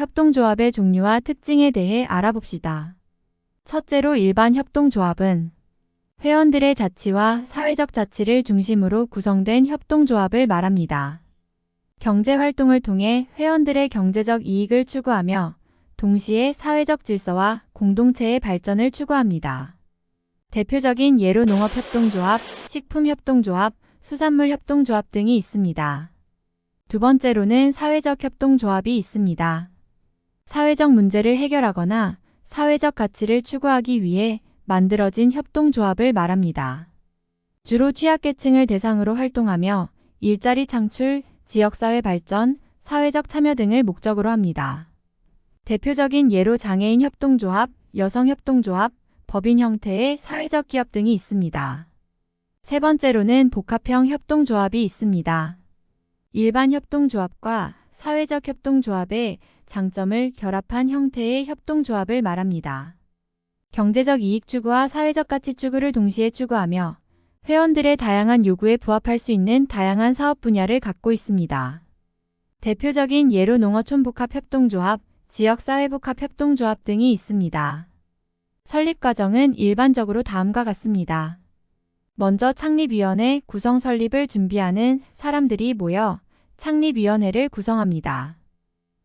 협동조합의 종류와 특징에 대해 알아봅시다. 첫째로 일반 협동조합은 회원들의 자치와 사회적 자치를 중심으로 구성된 협동조합을 말합니다. 경제활동을 통해 회원들의 경제적 이익을 추구하며 동시에 사회적 질서와 공동체의 발전을 추구합니다. 대표적인 예로 농업협동조합, 식품협동조합, 수산물협동조합 등이 있습니다. 두 번째로는 사회적 협동조합이 있습니다. 사회적 문제를 해결하거나 사회적 가치를 추구하기 위해 만들어진 협동조합을 말합니다. 주로 취약계층을 대상으로 활동하며 일자리 창출, 지역사회 발전, 사회적 참여 등을 목적으로 합니다. 대표적인 예로 장애인 협동조합, 여성 협동조합, 법인 형태의 사회적 기업 등이 있습니다. 세 번째로는 복합형 협동조합이 있습니다. 일반 협동조합과 사회적 협동조합의 장점을 결합한 형태의 협동조합을 말합니다. 경제적 이익 추구와 사회적 가치 추구를 동시에 추구하며 회원들의 다양한 요구에 부합할 수 있는 다양한 사업 분야를 갖고 있습니다. 대표적인 예로 농어촌 복합 협동조합, 지역사회복합 협동조합 등이 있습니다. 설립 과정은 일반적으로 다음과 같습니다. 먼저 창립위원회 구성 설립을 준비하는 사람들이 모여 창립위원회를 구성합니다.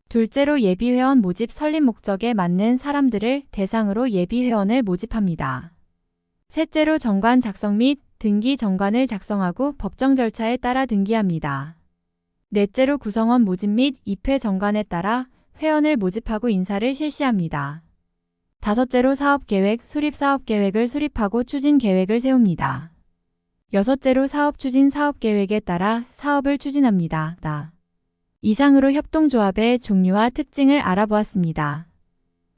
둘째로 예비회원 모집 설립 목적에 맞는 사람들을 대상으로 예비회원을 모집합니다. 셋째로 정관 작성 및 등기 정관을 작성하고 법정 절차에 따라 등기합니다. 넷째로 구성원 모집 및 입회 정관에 따라 회원을 모집하고 인사를 실시합니다. 다섯째로 사업계획, 수립사업계획을 수립하고 추진계획을 세웁니다. 여섯째로 사업 추진 사업 계획에 따라 사업을 추진합니다. 나. 이상으로 협동조합의 종류와 특징을 알아보았습니다.